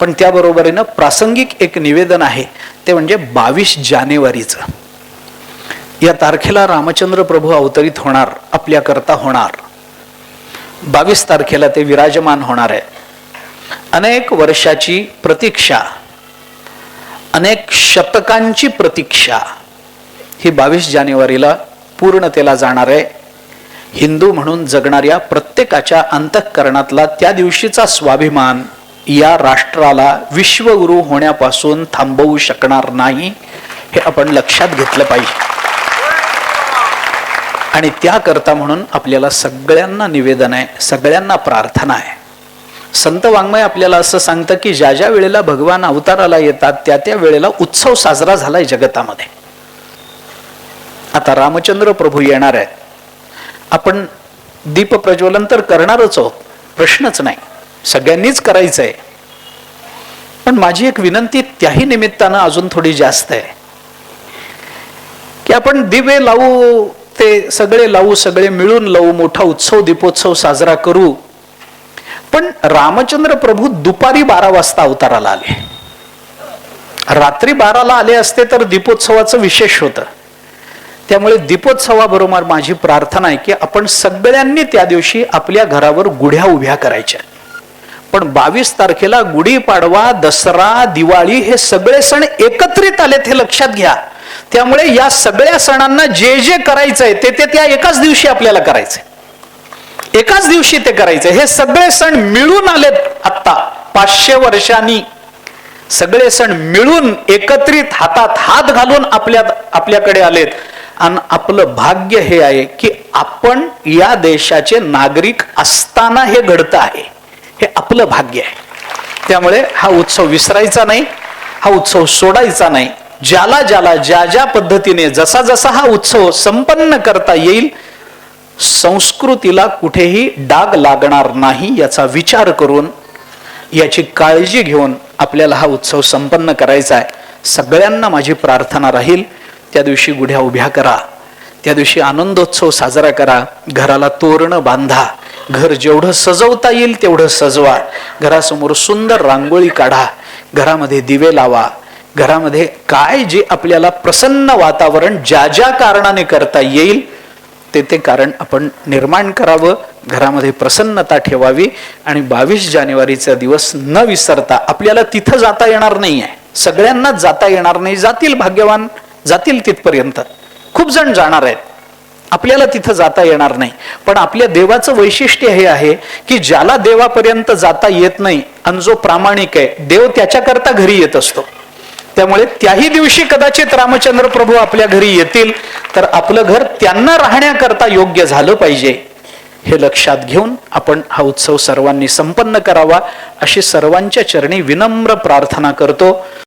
पण त्याबरोबरीनं प्रासंगिक एक निवेदन आहे ते म्हणजे बावीस जानेवारीचं. या तारखेला रामचंद्र प्रभू अवतरित होणार आपल्याकरता होणार. बावीस तारखेला ते विराजमान होणार आहे. अनेक वर्षाची प्रतीक्षा अनेक शतकांची प्रतीक्षा ही बावीस जानेवारीला पूर्णतेला जाणार आहे. हिंदू म्हणून जगणाऱ्या प्रत्येकाच्या अंतःकरणातला त्या दिवशीचा स्वाभिमान या राष्ट्राला विश्वगुरु होण्यापासून थांबवू शकणार नाही हे आपण लक्षात घेतलं पाहिजे. आणि त्याकरता म्हणून आपल्याला सगळ्यांना निवेदन आहे सगळ्यांना प्रार्थना आहे. संत वाङ्मय आपल्याला असं सांगतं की ज्या ज्या वेळेला भगवान अवताराला येतात त्या त्या वेळेला उत्सव साजरा झालाय जगतामध्ये. आता रामचंद्र प्रभू येणार आहेत. आपण दीप प्रज्वलन तर करणारच आहोत प्रश्नच नाही. सगळ्यांनीच करायचं आहे पण माझी एक विनंती त्याही निमित्तानं अजून थोडी जास्त आहे. की आपण दिवे लावू ते सगळे लावू सगळे मिळून लावू मोठा उत्सव दीपोत्सव साजरा करू. पण रामचंद्र प्रभू दुपारी बारा वाजता अवताराला आले. रात्री बाराला आले असते तर दीपोत्सवाचं विशेष होतं. त्यामुळे दीपोत्सवाबरोबर माझी प्रार्थना आहे की आपण सगळ्यांनी त्या दिवशी आपल्या घरावर गुढ्या उभ्या करायच्या. पण बावीस तारखेला गुढीपाडवा दसरा दिवाळी हे सगळे सण एकत्रित आलेत हे लक्षात घ्या. त्यामुळे या सगळ्या सणांना जे जे करायचंय ते ते त्या एकाच दिवशी आपल्याला करायचंय. एकाच दिवशी ते करायचंय. हे सगळे सण मिळून आलेत आत्ता पाचशे वर्षांनी. सगळे सण मिळून एकत्रित हातात हात घालून आपल्या आपल्याकडे आलेत. आणि आपलं भाग्य हे आहे की आपण या देशाचे नागरिक असताना हे घडतं आहे. हे आपलं भाग्य आहे. त्यामुळे हा उत्सव विसरायचा नाही हा उत्सव सोडायचा नाही. ज्याला ज्याला ज्या ज्या पद्धतीने जसा जसा हा उत्सव संपन्न करता येईल संस्कृतीला कुठेही डाग लागणार नाही याचा विचार करून याची काळजी घेऊन आपल्याला हा उत्सव संपन्न करायचा आहे. सगळ्यांना माझी प्रार्थना राहील त्या दिवशी गुढ्या उभ्या करा. त्या दिवशी आनंदोत्सव साजरा करा. घराला तोरणं बांधा. घर जेवढं सजवता येईल तेवढं सजवा. घरासमोर सुंदर रांगोळी काढा. घरामध्ये दिवे लावा. घरामध्ये काय जे आपल्याला प्रसन्न वातावरण ज्या ज्या कारणाने करता येईल ते ते कारण आपण निर्माण करावं. घरामध्ये प्रसन्नता ठेवावी. आणि बावीस जानेवारीचा दिवस न विसरता आपल्याला तिथं जाता येणार नाही आहे सगळ्यांनाच जाता येणार नाही. जातील भाग्यवान जातील तिथपर्यंत. खूप जण जाणार आहेत. आपल्याला तिथं जाता येणार नाही. पण आपल्या देवाचं वैशिष्ट्य हे आहे की ज्याला देवापर्यंत जाता येत नाही आणि जो प्रामाणिक आहे देव त्याच्याकरता घरी येत असतो. त्यामुळे त्याही दिवशी कदाचित रामचंद्र प्रभू आपल्या घरी येतील तर आपलं घर त्यांना राहण्याकरता योग्य झालं पाहिजे. हे लक्षात घेऊन आपण हा उत्सव सर्वांनी संपन्न करावा अशी सर्वांच्या चरणी विनम्र प्रार्थना करतो.